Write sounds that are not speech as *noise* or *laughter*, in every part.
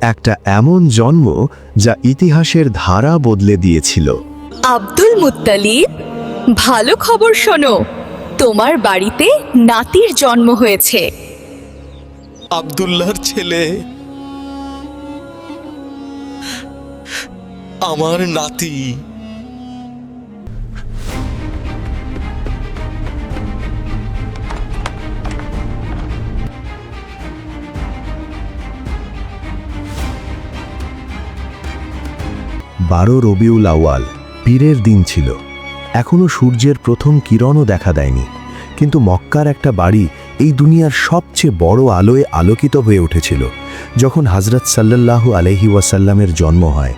একটা এমন জন্ম যা ইতিহাসের ধারা বদলে দিয়েছিল। আব্দুল মুত্তালিব ভালো খবর শোনো তোমার বাড়িতে নাতির জন্ম হয়েছে। আবদুল্লাহর ছেলে আমার নাতি। বারো রবিউল আওয়াল পীরের দিন ছিল। এখনও সূর্যের প্রথম কিরণও দেখা দেয়নি। কিন্তু মক্কার একটা বাড়ি এই দুনিয়ার সবচেয়ে বড় আলোয় আলোকিত হয়ে উঠেছিল, যখন হজরত সাল্লাল্লাহু আলহি ওয়াসাল্লামের জন্ম হয়।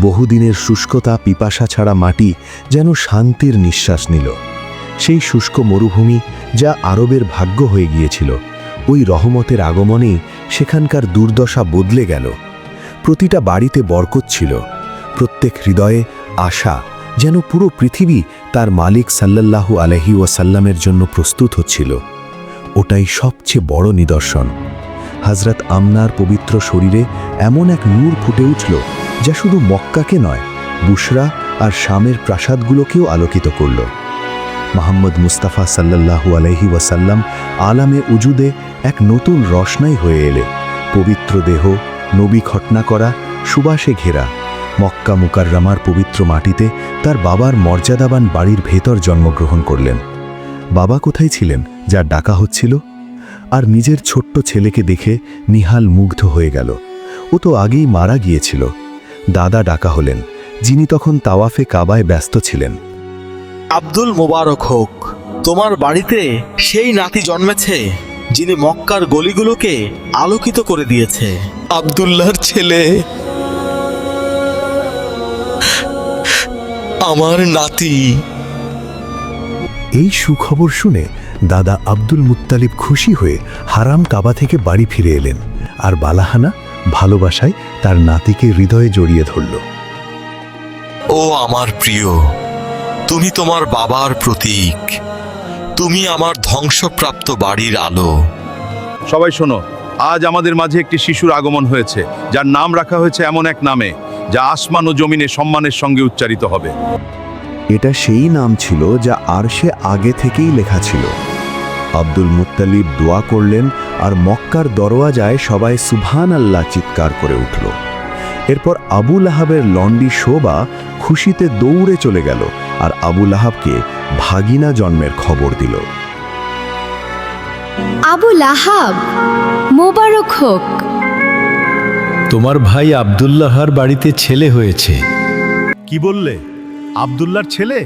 বহুদিনের শুষ্কতা পিপাসা ছাড়া মাটি যেন শান্তির নিঃশ্বাস নিল। সেই শুষ্ক মরুভূমি যা আরবের ভাগ্য হয়ে গিয়েছিল, ওই রহমতের আগমনেই সেখানকার দুর্দশা বদলে গেল। প্রতিটা বাড়িতে বরকত ছিল। প্রত্যেক হৃদয়ে আশা যেন পুরো পৃথিবী তার মালিক সাল্লাল্লাহু আলহি ওয়াসাল্লামের জন্য প্রস্তুত হচ্ছিল। ওটাই সবচেয়ে বড় নিদর্শন। হজরত আমনার পবিত্র শরীরে এমন এক নূর ফুটে উঠল যা শুধু মক্কাকে নয়, বুশরা আর শামের প্রাসাদগুলোকেও আলোকিত করল। মোহাম্মদ মুস্তাফা সাল্লাল্লাহু আলহি ওয়াসাল্লাম আলামে উজুদে এক নতুন রসনাই হয়ে এলে। পবিত্র দেহ, নবী ঘটনা করা, সুবাসে ঘেরা। মক্কা মুকাররামার পবিত্র মাটিতে তার বাবার মর্যাদাবান বাড়ির ভেতর জন্মগ্রহণ করলেন। বাবা কোথায় ছিলেন যার ডাকা হচ্ছিল? আর নিজের ছোট্ট ছেলেকে দেখে নিহাল মুগ্ধ হয়ে গেল। ও তো আগেই মারা গিয়েছিল। দাদা ডাকা হলেন যিনি তখন তাওয়াফে কাবায় ব্যস্ত ছিলেন। আব্দুল মোবারক হোক তোমার বাড়িতে সেই নাতি জন্মেছে যিনি মক্কার গলিগুলোকে আলোকিত করে দিয়েছে। আব্দুল্লাহর ছেলে আমার নাতি। এই সুখবর শুনে দাদা আব্দুল মুত্তালিব খুশি হয়ে হারাম কাবা থেকে বাড়ি ফিরে এলেন আর বালাহানা ভালোবাসায় তার নাতিকে হৃদয়ে জড়িয়ে ধরল। ও আমার প্রিয় তুমি তোমার বাবার প্রতীক। তুমি আমার ধ্বংসপ্রাপ্ত বাড়ির আলো। সবাই শোনো আজ আমাদের মাঝে একটি শিশুর আগমন হয়েছে যার নাম রাখা হয়েছে এমন এক নামে। যা আসমান ও জমিনে সম্মানের সঙ্গে উচ্চারিত হবে। এটা সেই নাম ছিল যা আরশে আগে থেকেই লেখা ছিল। আব্দুল মুত্তালিব দোয়া করলেন আর মক্কার দরওয়াজায় সবাই সুবহান আল্লাহ চিৎকার করে উঠল। এরপর আবুল আহাবের লন্ডি শোভা খুশিতে দৌড়ে চলে গেল আর আবুল আহাবকে ভাগিনা জন্মের খবর দিল। আবু লাহাব মোবারক হোক। তোমার ভাই আবদুল্লাহর বাড়িতে ছেলে হয়েছে। কি বললে? আব্দুল্লার ছেলে?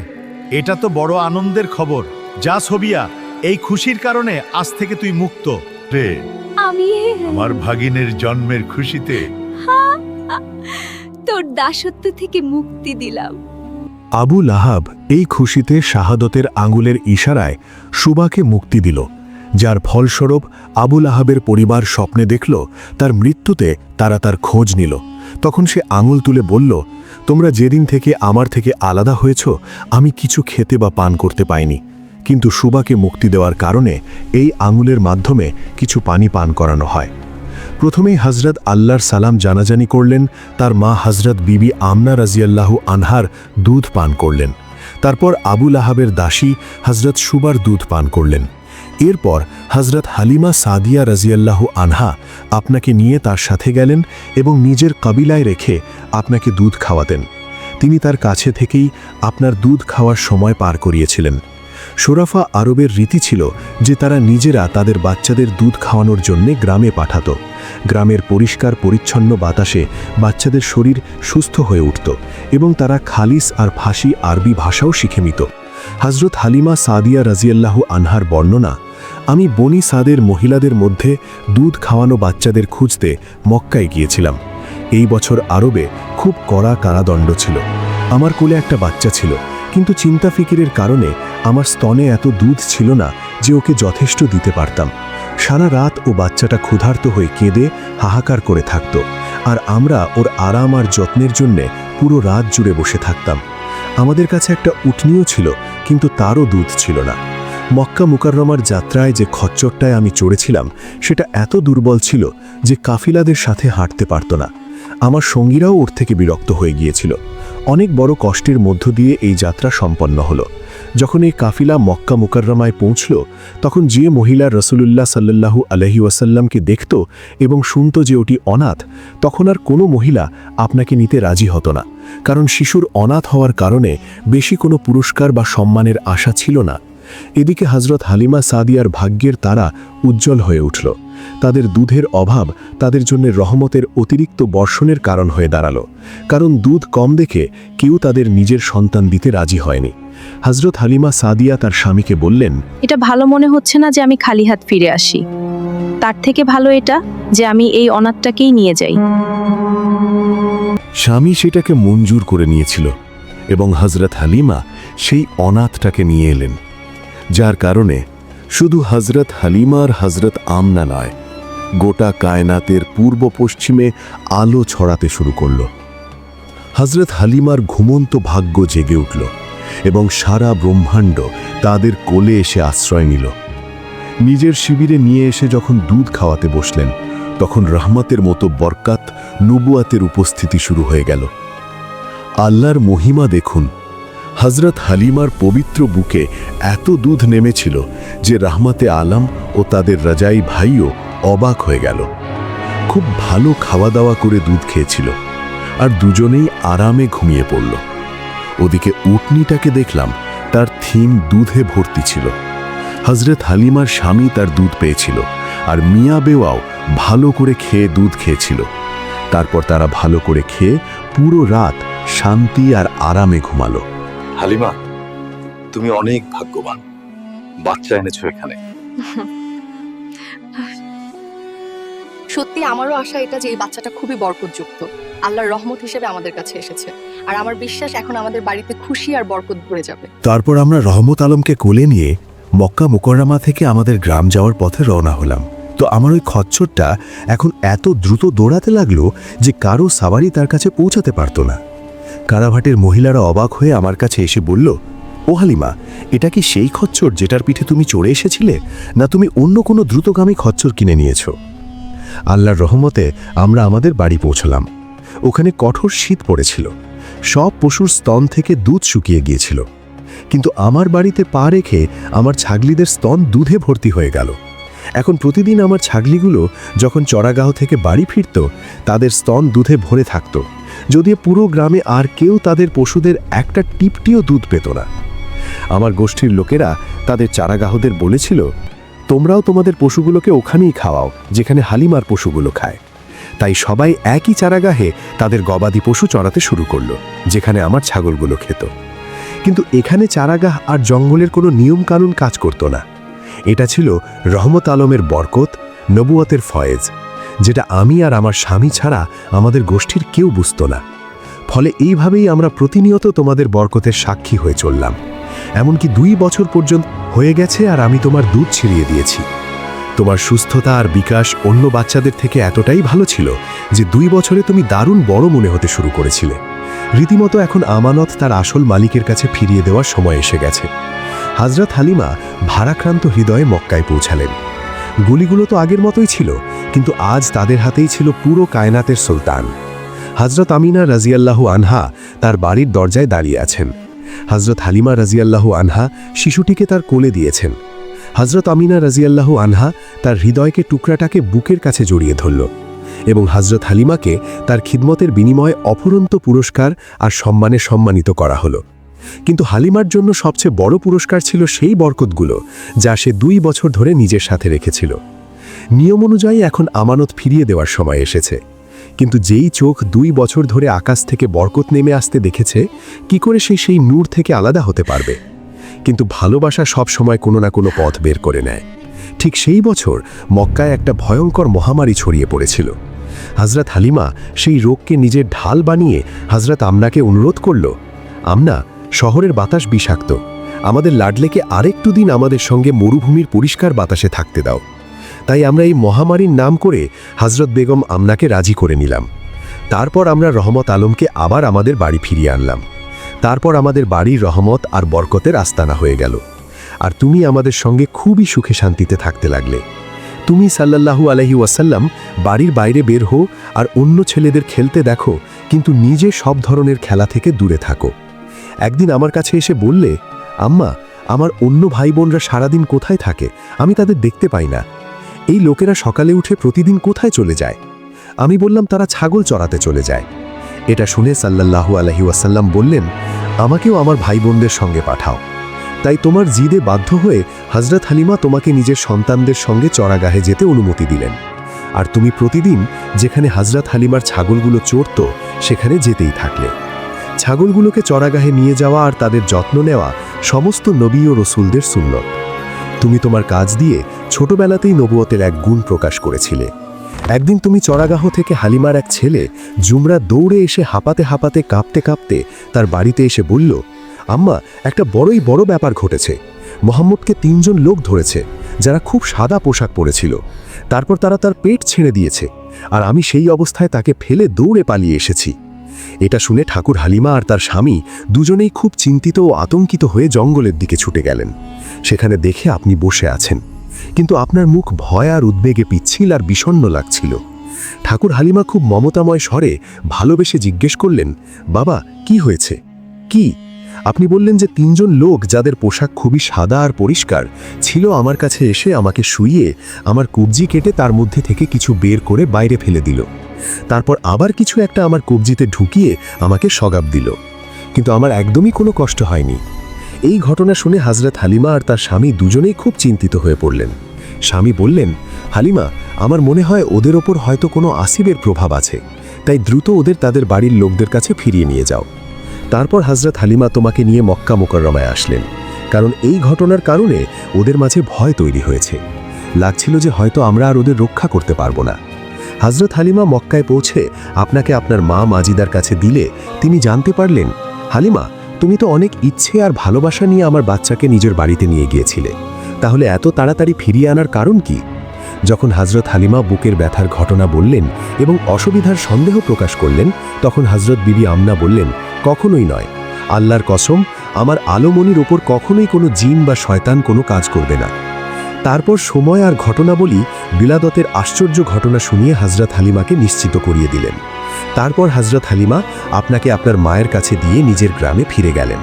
এটা তো বড় আনন্দের খবর। যা ছবিয়া এই খুশির কারণে আজ থেকে তুই মুক্ত। রে আমি আমার ভাগিনের জন্মের খুশিতে। তোর দাসত্ব থেকে মুক্তি দিলাম। আবু লাহাব এই খুশিতে শাহাদতের আঙ্গুলের ইশারায় সুবাকে মুক্তি দিল। যার ফলস্বরূপ আবুল আহাবের পরিবার স্বপ্নে দেখল, তার মৃত্যুতে তারা তার খোঁজ নিল। তখন সে আঙুল তুলে বলল, তোমরা যেদিন থেকে আমার থেকে আলাদা হয়েছ, আমি কিছু খেতে বা পান করতে পাইনি। কিন্তু সুবাকে মুক্তি দেওয়ার কারণে এই আঙুলের মাধ্যমে কিছু পানি পান করানো হয়। প্রথমেই হজরত আল্লাহর সালাম জানাজানি করলেন, তার মা হজরত বিবি আমনা রাজিয়াল্লাহু আনহার দুধ পান করলেন। তারপর আবুল আহাবের দাসী হজরত সুবার দুধ পান করলেন। এরপর হজরত হালিমা সাদিয়া রাজিয়াল্লাহু আনহা আপনাকে নিয়ে তার সাথে গেলেন এবং নিজের কবিলায় রেখে আপনাকে দুধ খাওয়াতেন। তিনি তার কাছে থেকেই আপনার দুধ খাওয়ার সময় পার করিয়েছিলেন। সোরাফা আরবের রীতি ছিল যে তারা নিজেরা তাদের বাচ্চাদের দুধ খাওয়ানোর জন্যে গ্রামে পাঠাত। গ্রামের পরিষ্কার পরিচ্ছন্ন বাতাসে বাচ্চাদের শরীর সুস্থ হয়ে উঠত এবং তারা খালিস আর ফাঁসি আরবি ভাষাও শিখে নিত। হজরত হালিমা সাদিয়া রাজিয়াল্লাহু আনহার বর্ণনা, আমি বনি সাদের মহিলাদের মধ্যে দুধ খাওয়ানো বাচ্চাদের খুঁজতে মক্কায় গিয়েছিলাম। এই বছর আরবে খুব কড়া কারাদণ্ড ছিল। আমার কোলে একটা বাচ্চা ছিল, কিন্তু চিন্তা ফিকিরের কারণে আমার স্তনে এত দুধ ছিল না যে ওকে যথেষ্ট দিতে পারতাম। সারা রাত ও বাচ্চাটা ক্ষুধার্ত হয়ে কেঁদে হাহাকার করে থাকত, আর আমরা ওর আরাম আর যত্নের জন্যে পুরো রাত জুড়ে বসে থাকতাম। আমাদের কাছে একটা উটনিও ছিল, কিন্তু তারও দুধ ছিল না। মক্কা মুকাররমার যাত্রায় যে খচ্চরটায় আমি চড়েছিলাম, সেটা এত দুর্বল ছিল যে কাফিলাদের সাথে হাঁটতে পারত না। আমার সঙ্গীরাও ওর থেকে বিরক্ত হয়ে গিয়েছিল। অনেক বড় কষ্টের মধ্য দিয়ে এই যাত্রা সম্পন্ন হলো। যখন এই কাফিলা মক্কা মুকাররমায় পৌঁছল, তখন যে মহিলা রসুলুল্লাহ সাল্লাল্লাহু আলহি ওয়াসাল্লামকে দেখত এবং শুনত যে ওটি অনাথ, তখন আর কোনো মহিলা আপনাকে নিতে রাজি হতো না। কারণ শিশুর অনাথ হওয়ার কারণে বেশি কোনো পুরস্কার বা সম্মানের আশা ছিল না। এদিকে হজরত হালিমা সাদিয়ার ভাগ্যের তারা উজ্জ্বল হয়ে উঠল। তাদের দুধের অভাব তাদের জন্য রহমতের অতিরিক্ত বর্ষণের কারণ হয়ে দাঁড়াল। কারণ দুধ কম দেখে কেউ তাদের নিজের সন্তান দিতে রাজি হয়নি। হজরত হালিমা সাদিয়া তার স্বামীকে বললেন এটা ভালো মনে হচ্ছে না যে আমি খালি হাত ফিরে আসি। তার থেকে ভালো এটা যে আমি এই অনাথটাকেই নিয়ে যাই। স্বামী সেটাকে মঞ্জুর করে নিয়েছিল এবং হজরত হালিমা সেই অনাথটাকে নিয়ে এলেন যার কারণে শুধু হজরত হালিমা আর হজরত আমনা নয় গোটা কায়নাতের পূর্ব পশ্চিমে আলো ছড়াতে শুরু করল। হজরত হালিমার ঘুমন্ত ভাগ্য জেগে উঠল। এবং সারা ব্রহ্মাণ্ড তাদের কোলে এসে আশ্রয় নিল। নিজের শিবিরে নিয়ে এসে যখন দুধ খাওয়াতে বসলেন, তখন রহমতের মতো বরকাত নবুয়াতের উপস্থিতি শুরু হয়ে গেল। আল্লাহর মহিমা দেখুন হজরত হালিমার পবিত্র বুকে এত দুধ নেমেছিল যে রাহমাতে আলাম ও তাদের রাজাই ভাইও অবাক হয়ে গেল। খুব ভালো খাওয়া দাওয়া করে দুধ খেয়েছিল আর দুজনেই আরামে ঘুমিয়ে পড়ল। ওদিকে উটনিটাকে দেখলাম, তার থিম দুধে ভর্তি ছিল। হজরত হালিমার স্বামী তার দুধ পেয়েছিল, আর মিয়া বেওয়াও ভালো করে খেয়ে দুধ খেয়েছিল। তারপর তারা ভালো করে খেয়ে পুরো রাত শান্তি আর আরামে ঘুমালো। হালিমা, তুমি অনেক ভাগ্যবান। বাচ্চা এনেছো এখানে। *laughs* সত্যি আমারও আশা এটা যে এই বাচ্চাটা খুবই বরকতযুক্ত। আল্লাহর রহমত হিসেবে আমাদের কাছে এসেছে। আর আমার বিশ্বাস এখন আমাদের বাড়িতে খুশি আর বরকত ভরে যাবে। তারপর আমরা রহমত আলমকে কোলে নিয়ে মক্কা মুকররামা থেকে আমাদের গ্রাম যাওয়ার পথে রওনা হলাম। তো আমার ওই খচ্চরটা এখন এত দ্রুত দৌড়াতে লাগল যে কারও সাবারি তার কাছে পৌঁছাতে পারতো না। কারাভাটের মহিলারা অবাক হয়ে আমার কাছে এসে বলল, ও হালিমা, এটা কি সেই খচ্চর যেটার পিঠে তুমি চড়ে এসেছিলে? না তুমি অন্য কোনো দ্রুতগামী খচ্চর কিনে নিয়েছো? আল্লাহর রহমতে আমরা আমাদের বাড়ি পৌঁছলাম। ওখানে কঠোর শীত পড়েছিল। সব পশুর স্তন থেকে দুধ শুকিয়ে গিয়েছিল। কিন্তু আমার বাড়িতে পা রেখে আমার ছাগলিদের স্তন দুধে ভর্তি হয়ে গেল। এখন প্রতিদিন আমার ছাগলিগুলো যখন চড়াগাহ থেকে বাড়ি ফিরত, তাদের স্তন দুধে ভরে থাকত। যদিও পুরো গ্রামে আর কেউ তাদের পশুদের একটা টিপটিও দুধ পেত না। আমার গোষ্ঠীর লোকেরা তাদের চারাগাহদের বলেছিল তোমরাও তোমাদের পশুগুলোকে ওখানেই খাওয়াও, যেখানে হালিমার পশুগুলো খায়। তাই সবাই একই চারাগাহে তাদের গবাদি পশু চড়াতে শুরু করল, যেখানে আমার ছাগলগুলো খেত। কিন্তু এখানে চারাগাহ আর জঙ্গলের কোনো নিয়মকানুন কাজ করত না। এটা ছিল রহমত আলমের বরকত, নবুয়তের ফয়েজ, যেটা আমি আর আমার স্বামী ছাড়া আমাদের গোষ্ঠীর কেউ বুঝত না। ফলে এইভাবেই আমরা প্রতিনিয়ত তোমাদের বরকতের সাক্ষী হয়ে চললাম। এমনকি দুই বছর পর্যন্ত হয়ে গেছে আর আমি তোমার দুধ ছিড়িয়ে দিয়েছি। তোমার সুস্থতা আর বিকাশ অন্য বাচ্চাদের থেকে এতটাই ভালো ছিল যে দুই বছরে তুমি দারুণ বড় মনে হতে শুরু করেছিলে। রীতিমতো এখন আমানত তার আসল মালিকের কাছে ফিরিয়ে দেওয়ার সময় এসে গেছে। হাজরত হালিমা ভারাক্রান্ত হৃদয়ে মক্কায় পৌঁছালেন। গুলিগুলো তো আগের মতোই ছিল, কিন্তু আজ তাদের হাতেই ছিল পুরো কায়নাতের সুলতান। হজরত আমিনা রাজিয়াল্লাহু আনহা তার বাড়ির দরজায় দাঁড়িয়ে আছেন। হজরত হালিমা রাজিয়াল্লাহু আনহা শিশুটিকে তার কোলে দিয়েছেন। হজরত আমিনা রাজিয়াল্লাহু আনহা তার হৃদয়কে টুকরাটাকে বুকের কাছে জড়িয়ে ধরল এবং হজরত হালিমাকে তার খিদমতের বিনিময়ে অফুরন্ত পুরস্কার আর সম্মানে সম্মানিত করা হলো। কিন্তু হালিমার জন্য সবচেয়ে বড় পুরস্কার ছিল সেই বরকতগুলো যা সে দুই বছর ধরে নিজের সাথে রেখেছিল। নিয়ম অনুযায়ী এখন আমানত ফিরিয়ে দেওয়ার সময় এসেছে। কিন্তু যেই চোখ দুই বছর ধরে আকাশ থেকে বরকত নেমে আসতে দেখেছে, কি করে সে সেই নূর থেকে আলাদা হতে পারবে? কিন্তু ভালোবাসা সব সময় কোনো না কোনো পথ বের করে নেয়। ঠিক সেই বছর মক্কায় একটা ভয়ঙ্কর মহামারী ছড়িয়ে পড়েছিল। হজরত হালিমা সেই রোগকে নিজের ঢাল বানিয়ে হজরত আমনাকে অনুরোধ করল, আমনা, শহরের বাতাস বিষাক্ত। আমাদের লাডলেকে আরেকটু দিন আমাদের সঙ্গে মরুভূমির পরিষ্কার বাতাসে থাকতে দাও। তাই আমরা এই মহামারীর নাম করে হজরত বেগম আমনাকে রাজি করে নিলাম। তারপর আমরা রহমত আলমকে আবার আমাদের বাড়ি ফিরিয়ে আনলাম। তারপর আমাদের বাড়ির রহমত আর বরকতের আস্তানা হয়ে গেল। আর তুমি আমাদের সঙ্গে খুবই সুখে শান্তিতে থাকতে লাগলে। তুমি সাল্লাল্লাহু আলহি ওয়াসাল্লাম বাড়ির বাইরে বের হো আর অন্য ছেলেদের খেলতে দেখো, কিন্তু নিজে সব ধরনের খেলা থেকে দূরে থাকো। একদিন আমার কাছে এসে বললে, আম্মা, আমার অন্য ভাই বোনরা সারাদিন কোথায় থাকে? আমি তাদের দেখতে পাই না। এই লোকেরা সকালে উঠে প্রতিদিন কোথায় চলে যায়? আমি বললাম, তারা ছাগল চড়াতে চলে যায়। এটা শুনে সাল্লাল্লাহু আলহি ওয়াসাল্লাম বললেন, আমাকেও আমার ভাই বোনদের সঙ্গে পাঠাও। তাই তোমার জিদে বাধ্য হয়ে হজরত হালিমা তোমাকে নিজের সন্তানদের সঙ্গে চড়াগাহে যেতে অনুমতি দিলেন। আর তুমি প্রতিদিন যেখানে হজরত হালিমার ছাগলগুলো চড়ত, সেখানে যেতেই থাকলে। ছাগলগুলোকে চড়াগাহে নিয়ে যাওয়া আর তাদের যত্ন নেওয়া সমস্ত নবী ও রসুলদের সুন্নত। তুমি তোমার কাজ দিয়ে ছোটবেলাতেই নবুয়তের এক গুণ প্রকাশ করেছিলে। একদিন তুমি চড়াগাহ থেকে হালিমার এক ছেলে, জুমরা দৌড়ে এসে হাঁপাতে হাঁপাতে কাঁপতে কাঁপতে তার বাড়িতে এসে বলল, আম্মা, একটা বড়ই বড় ব্যাপার ঘটেছে। মোহাম্মদকে তিনজন লোক ধরেছে, যারা খুব সাদা পোশাক পরেছিল। তারপর তারা তার পেট ছেড়ে দিয়েছে, আর আমি সেই অবস্থায় তাকে ফেলে দৌড়ে পালিয়ে এসেছি। এটা শুনে ঠাকুর হালিমা আর তার স্বামী দুজনেই খুব চিন্তিত ও আতঙ্কিত হয়ে জঙ্গলের দিকে ছুটে গেলেন। সেখানে দেখে আপনি বসে আছেন। কিন্তু আপনার মুখ ভয় আর উদ্বেগে পিচ্ছিল আর বিষণ্ন লাগছিল। ঠাকুর হালিমা খুব মমতাময় স্বরে ভালোবেসে জিজ্ঞেস করলেন, বাবা, কি হয়েছে? কি আপনি বললেন যে তিনজন লোক যাদের পোশাক খুবই সাদা আর পরিষ্কার ছিল আমার কাছে এসে আমাকে শুইয়ে আমার কবজি কেটে তার মধ্যে থেকে কিছু বের করে বাইরে ফেলে দিল। তারপর আবার কিছু একটা আমার কবজিতে ঢুকিয়ে আমাকে সগাব দিল। কিন্তু আমার একদমই কোনো কষ্ট হয়নি। এই ঘটনা শুনে হাজরত হালিমা আর তার স্বামী দুজনেই খুব চিন্তিত হয়ে পড়লেন। স্বামী বললেন, হালিমা, আমার মনে হয় ওদের ওপর হয়তো কোনো আসিবের প্রভাব আছে। তাই দ্রুত ওদের তাদের বাড়ির লোকদের কাছে ফিরিয়ে নিয়ে যাও। তারপর হজরত হালিমা তোমাকে নিয়ে মক্কা মোকাররমায় আসলেন। কারণ এই ঘটনার কারণে ওদের মাঝে ভয় তৈরি হয়েছে। লাগছিল যে হয়তো আমরা আর ওদের রক্ষা করতে পারব না। হজরত হালিমা মক্কায় পৌঁছে আপনাকে আপনার মা মাজিদার কাছে দিলে তিনি জানতে পারলেন, হালিমা, তুমি তো অনেক ইচ্ছে আর ভালোবাসা নিয়ে আমার বাচ্চাকে নিজের বাড়িতে নিয়ে গিয়েছিলে। তাহলে এত তাড়াতাড়ি ফিরিয়ে আনার কারণ কি? যখন হজরত হালিমা বুকের ব্যথার ঘটনা বললেন এবং অসুবিধার সন্দেহ প্রকাশ করলেন, তখন হজরত বিবি আমনা বললেন, কখনোই নয়। আল্লাহর কসম, আমার আলোমনির ওপর কখনোই কোনো জিন বা শয়তান কোনো কাজ করবে না। তারপর সময় আর ঘটনাবলী, বিলাদতের আশ্চর্য ঘটনা শুনিয়ে হজরত হালিমাকে নিশ্চিত করিয়ে দিলেন। তারপর হজরত হালিমা আপনাকে আপনার মায়ের কাছে দিয়ে নিজের গ্রামে ফিরে গেলেন।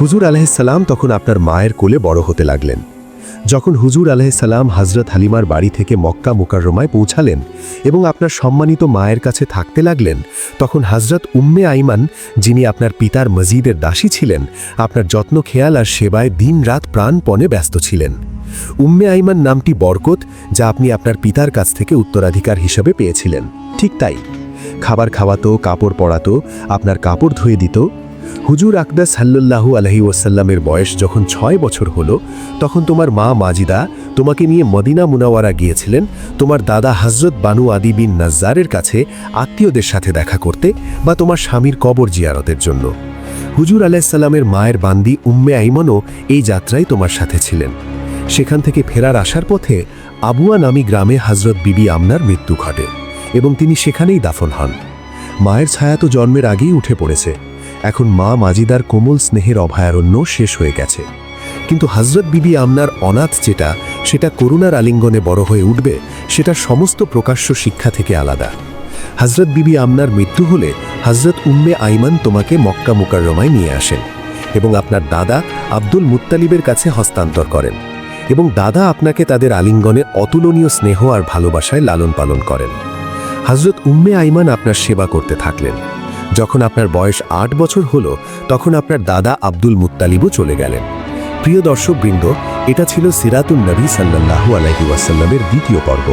হুজুর আলাহিসাল্লাম তখন আপনার মায়ের কোলে বড় হতে লাগলেন। যখন হুজুর আলাহিসাল্লাম হজরত হালিমার বাড়ি থেকে মক্কা মোকাররমায় পৌঁছালেন এবং আপনার সম্মানিত মায়ের কাছে থাকতে লাগলেন, তখন হজরত উম্মে আইমান, যিনি আপনার পিতার মজিদের দাসী ছিলেন, আপনার যত্ন, খেয়াল আর সেবায় দিন রাত প্রাণপণে ব্যস্ত ছিলেন। উম্মে আইমান নামটি বরকত যা আপনি আপনার পিতার কাছ থেকে উত্তরাধিকার হিসেবে পেয়েছিলেন। ঠিক তাই, খাবার খাওয়াতো, কাপড় পরাতো, আপনার কাপড় ধুয়ে দিত হুজুর আকদাস সাল্লাল্লাহু আলহি ওয়াসাল্লামের বয়স যখন ছয় বছর হলো, তখন তোমার মা মাজিদা তোমাকে নিয়ে মদিনা মুনাওয়ারা গিয়েছিলেন। তোমার দাদা হজরত বানু আদি বিন নাজ্জারের কাছে আত্মীয়দের সাথে দেখা করতে বা তোমার স্বামীর কবর জিয়ারতের জন্য। হুজুর আলাইসাল্লামের মায়ের বান্দি উম্মে আইমনও এই যাত্রায় তোমার সাথে ছিলেন। সেখান থেকে ফেরার আসার পথে আবুয়া নামী গ্রামে হজরত বিবি আমনার মৃত্যু ঘটে এবং তিনি সেখানেই দাফন হন। মায়ের ছায়া তো জন্মের আগেই উঠে পড়েছে। এখন মা মাজিদার কোমল স্নেহের অভয়ারণ্য শেষ হয়ে গেছে। কিন্তু হজরত বিবি আমনার অনাথ যেটা, সেটা করুণার আলিঙ্গনে বড় হয়ে উঠবে, সেটা সমস্ত প্রকাশ্য শিক্ষা থেকে আলাদা। হজরত বিবি আমনার মৃত্যু হলে হজরত উম্মে আইমান তোমাকে মক্কা মুকাররমায় নিয়ে আসেন এবং আপনার দাদা আব্দুল মুত্তালিবের কাছে হস্তান্তর করেন এবং দাদা আপনাকে তাদের আলিঙ্গনে অতুলনীয় স্নেহ আর ভালোবাসায় লালন পালন করেন। হজরত উম্মে আইমান আপনার সেবা করতে থাকলেন। যখন আপনার বয়স আট বছর হলো, তখন আপনার দাদা আব্দুল মুত্তালিবও চলে গেলেন। প্রিয় দর্শকবৃন্দ, এটা ছিল সিরাতুল নবী সাল্লাহু আলাইহি ওয়াসাল্লামের দ্বিতীয় পর্ব।